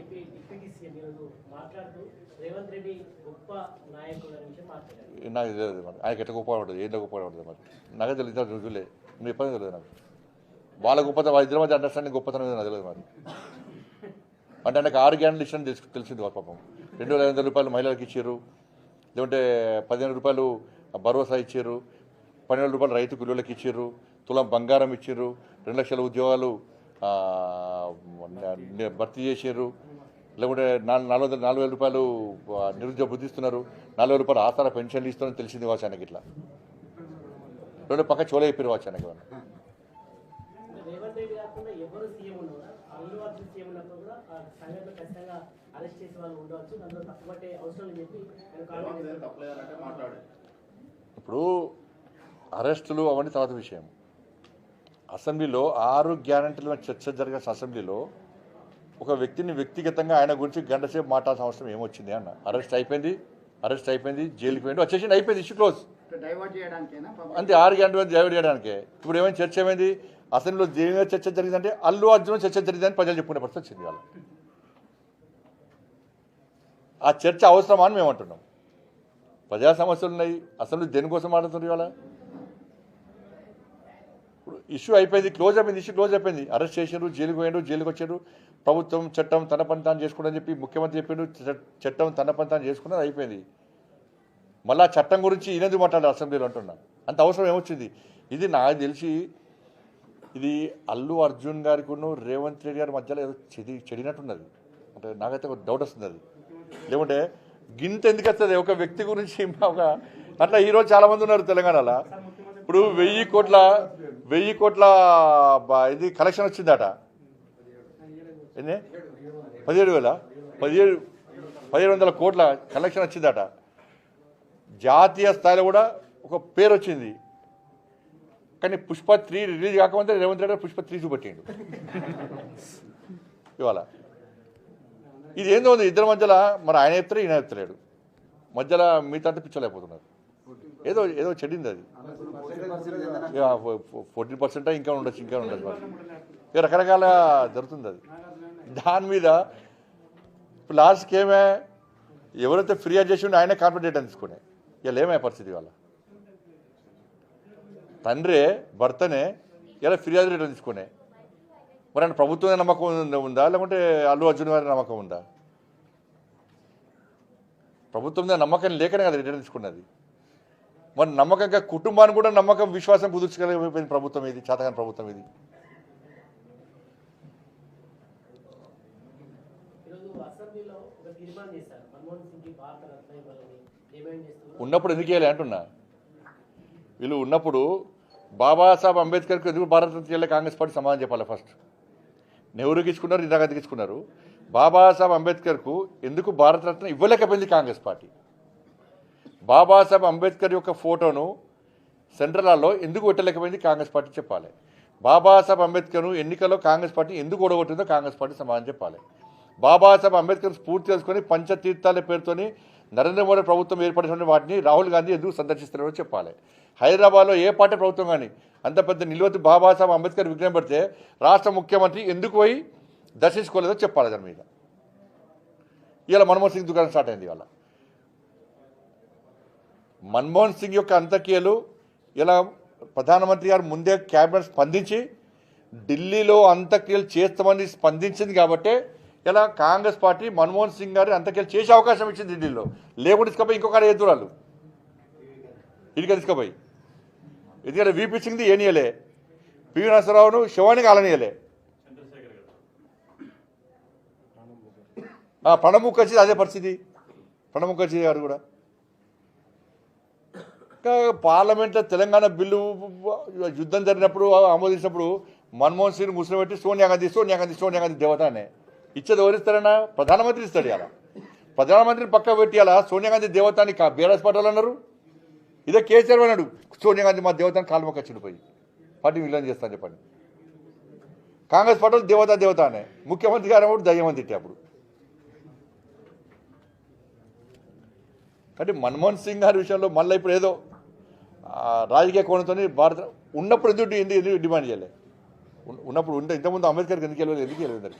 AP deputy CM ఈరోజు మాట్లాడుతూ రేవంత్ రెడ్డి గొప్ప నాయకుడు అనే విషయం మాట్లాడారు. నాకు తెలియదు మరి. ఆయనకి ఎట్లా గొప్పపడదు ఏంటో ఉంటుంది మరి? నాకే తెలియదు ఇంత రుజువులే నువ్వు ఎప్పుడు తెలియదు నాకు. వాళ్ళ గొప్పతనం వాళ్ళ ఇద్దరి మధ్య అండర్స్టాండింగ్ గొప్పతనం ఏదో నాకు తెలియదు మరి. అంటే నాకు ఆరు గ్యారెంటీలు ఇష్టం తెలుసు తెలిసింది వాళ్ళ పాపం. రెండు వేల ఐదు వందల రూపాయలు మహిళలకు ఇచ్చారు. లేకుంటే పదిహేను రూపాయలు భరోసా ఇచ్చారు. పన్నెండు రూపాయలు రైతు కూలీలకు ఇచ్చారు. తులం బంగారం ఇచ్చారు. రెండు లక్షల ఉద్యోగాలు భర్తీ చేశారు. లేకుంటే నాలుగు నాలుగు వందల నాలుగు వేల రూపాయలు నిరుద్యోగ వృద్ధి ఇస్తున్నారు నాలుగు వేల రూపాయలు ఆసార పెన్షన్లు ఇస్తున్నారని తెలిసింది కావచ్చు ఆయనకి ఇట్లా. రెండు పక్క చోళ చెప్పారు వాళ్ళు. చేశారు. ఇప్పుడు అరెస్టులు అవన్నీ తర్వాత విషయం. అసెంబ్లీలో ఆరు గ్యారంటీల చర్చ జరిగిన అసెంబ్లీలో ఒక వ్యక్తిని వ్యక్తిగతంగా ఆయన గురించి గంట సేపు మాట్లాడాల్సిన అవసరం ఏమొచ్చింది అన్న? అరెస్ట్ అయిపోయింది అరెస్ట్ అయిపోయింది జైలుకి పోయింది వచ్చేసింది అయిపోయింది ఇష్యూ క్లోజ్? అంతే ఆరు గంటల మంది డైవర్ట్ చేయడానికి. ఇప్పుడు ఏమైంది? చర్చ ఏమైంది? అసెంబ్లీలో దేని చర్చ జరిగిందంటే అల్లు అర్జున్ చర్చ జరిగిందని ప్రజలు చెప్పుకునే పరిస్థితి వచ్చింది వాళ్ళ ఆ చర్చ అవసరమా అని మేము అంటున్నాం. ప్రజా సమస్యలు ఉన్నాయి. అసెంబ్లీ దేనికోసం మాట్లాడుతున్నారు ఇవాళ? ఇష్యూ అయిపోయింది క్లోజ్ అయిపోయింది ఇష్యూ క్లోజ్ అయిపోయింది. అరెస్ట్ చేశారు జైలుకు పోయాడు జైలుకు వచ్చాడు ప్రభుత్వం చట్టం తన పని తాను చేసుకుని చెప్పి ముఖ్యమంత్రి చెప్పిండు చ- చట్టం తన పని తాను చేసుకున్నది అయిపోయింది. మళ్ళా చట్టం గురించి ఈయనది మాట్లాడారు అసెంబ్లీలో అంటున్నా? అంత అవసరం ఏమొచ్చింది? ఇది నాకు తెలిసి ఇది అల్లు అర్జున్ గారికి రేవంత్ రెడ్డి గారి మధ్యలో ఏదో చెడి చెడినట్టున్నది. అంటే నాకైతే ఒక డౌట్ వస్తుంది అది లేకుంటే గింత ఎందుకు వస్తుంది? ఒక వ్యక్తి గురించి ఒక అట్లా ఈరోజు చాలామంది ఉన్నారు తెలంగాణలో. ఇప్పుడు వెయ్యి కోట్ల వెయ్యి కోట్ల ఇది కలెక్షన్ వచ్చిందట. ఎన్ని పదిహేడు వేల? పదిహేడు పదిహేడు వందల కోట్ల కలెక్షన్ వచ్చిందట. జాతీయ స్థాయిలో కూడా ఒక పేరు వచ్చింది. కానీ పుష్ప త్రీ రిలీజ్ కాకముందే రేవంత్ రెడ్డి పుష్ప త్రీ చూపెట్టిండు. ఇవాళ. ఇది ఏందో ఉంది ఇద్దరి మధ్యలో మరి ఆయన చెప్తారు ఈయన చెప్తలేడు మధ్యలో మిగతా అంతా పిచ్చలేకపోతున్నారు ఏదో ఏదో చెడింది అది. ఫోర్టీన్ పర్సెంట్ ఇంకా ఉండొచ్చు ఇంకా ఉండొచ్చు ఇక రకరకాల జరుగుతుంది అది. దాని మీద ఇప్పుడు లాస్ట్కి ఏమే ఎవరైతే ఫిర్యాదు చేసి ఉండి ఆయనే కాన్ఫిడెంట్ తీసుకునే. ఇలా ఏమే పరిస్థితి వాళ్ళ తండ్రే భర్తనే ఇలా ఫిర్యాదు రేటర్ తీసుకునే. మరి అంటే ప్రభుత్వం నమ్మకం ఉందా- ఉందా? లేకుంటే అల్లు అర్జున్ గారి నమ్మకం ఉందా? ప్రభుత్వం మీద నమ్మకం లేకనే కదా రిటర్న్ తీసుకున్నది. మరి నమ్మకంగా కుటుంబానికి కూడా నమ్మకం విశ్వాసం కుదుర్చగలిగిపోయింది ప్రభుత్వం ఇది చేతగాని ప్రభుత్వం ఇది ఉన్నప్పుడు ఎందుకు వేయాలి అంటున్నా? వీళ్ళు ఉన్నప్పుడు బాబాసాహెబ్ అంబేద్కర్కి ఎందుకు భారతరత్న చేయాలి కాంగ్రెస్ పార్టీ సమాధానం చెప్పాలి ఫస్ట్. నెహ్రూకి ఇచ్చుకున్నారు ఇందిరాగాంధీకి ఇచ్చుకున్నారు బాబాసాహెబ్ అంబేద్కర్కు ఎందుకు భారతరత్న ఇవ్వలేకపోయింది కాంగ్రెస్ పార్టీ? బాబాసాహెబ్ అంబేద్కర్ యొక్క ఫోటోను సెంట్రలాల్లో ఎందుకు పెట్టలేకపోయింది కాంగ్రెస్ పార్టీ చెప్పాలి. బాబాసాహెబ్ అంబేద్కర్ను ఎన్నికల్లో కాంగ్రెస్ పార్టీ ఎందుకు ఓడగొట్టిందో కాంగ్రెస్ పార్టీ సమాధానం చెప్పాలి. బాబాసాహెబ్ అంబేద్కర్ స్ఫూర్తి తెలుసుకొని పంచతీర్థాల పేరుతోని నరేంద్ర మోడీ ప్రభుత్వం ఏర్పడిన వాటిని రాహుల్ గాంధీ ఎందుకు సందర్శిస్తున్నారో చెప్పాలి. హైదరాబాద్లో ఏ పార్టీ ప్రభుత్వం కానీ అంత పెద్ద నిలువతి బాబాసాహెబ్ అంబేద్కర్ విగ్రహం పెడితే రాష్ట్ర ముఖ్యమంత్రి ఎందుకు పోయి దర్శించుకోలేదో చెప్పాలి దాని మీద. ఇవాళ మన్మోహన్ సింగ్ దుకాణం స్టార్ట్ అయింది ఇవాళ. మన్మోహన్ సింగ్ యొక్క అంత్యక్రియలు ఇలా ప్రధానమంత్రి గారు ముందే క్యాబినెట్ స్పందించి ఢిల్లీలో అంత్యక్రియలు చేస్తామని స్పందించింది కాబట్టే ఇలా కాంగ్రెస్ పార్టీ మన్మోహన్ సింగ్ గారి అంత్యక్రియలు చేసే అవకాశం ఇచ్చింది ఢిల్లీలో. లేకుండా తీసుకుపోయి ఇంకొక ఎదురాలు ఇదిగా తీసుకుపోయి. ఎందుకంటే వీపీ సింగ్ది ఏనియలే. పివి నరసరావును శివానికి ఆలనీయలే ప్రణబ్ ముఖర్జీ అదే పరిస్థితి. ప్రణబ్ ముఖర్జీ గారు కూడా. పార్లమెంట్లో తెలంగాణ బిల్లు యుద్ధం జరిగినప్పుడు ఆమోదించినప్పుడు మన్మోహన్ సింగ్ ముస్లిం పెట్టి సోనియా గాంధీ సోనియా గాంధీ సోనియా గాంధీ దేవత అనే. ఇచ్చేది ఎవరిస్తారన్నా ప్రధానమంత్రి ఇస్తాడు ఇలా ప్రధానమంత్రిని పక్క పెట్టి అలా సోనియా గాంధీ దేవతాన్ని బీఆర్ఎస్ పార్టీ అన్నారు? ఇదే కేసీఆర్ అన్నాడు సోనియా గాంధీ మా దేవతని కాలు మొక్క పార్టీ విలన్ చేస్తాను చెప్పండి. కాంగ్రెస్ పార్టీ దేవత దేవత అనే. ముఖ్యమంత్రి గారు అప్పుడు దయ్యమని తిట్టే అప్పుడు. కాబట్టి మన్మోహన్ సింగ్ గారి విషయంలో మళ్ళీ ఇప్పుడు ఏదో రాజకీయ కోణంతో భారత ఉన్నప్పుడు ఎందుకు ఎందుకు ఎందుకు డిమాండ్ చేయలే ఉన్న- ఉన్నప్పుడు ఉంటే ఇంతకుముందు అంబేద్కర్కి ఎందుకు వెళ్ళలేదు ఎందుకు వెళ్ళలేదు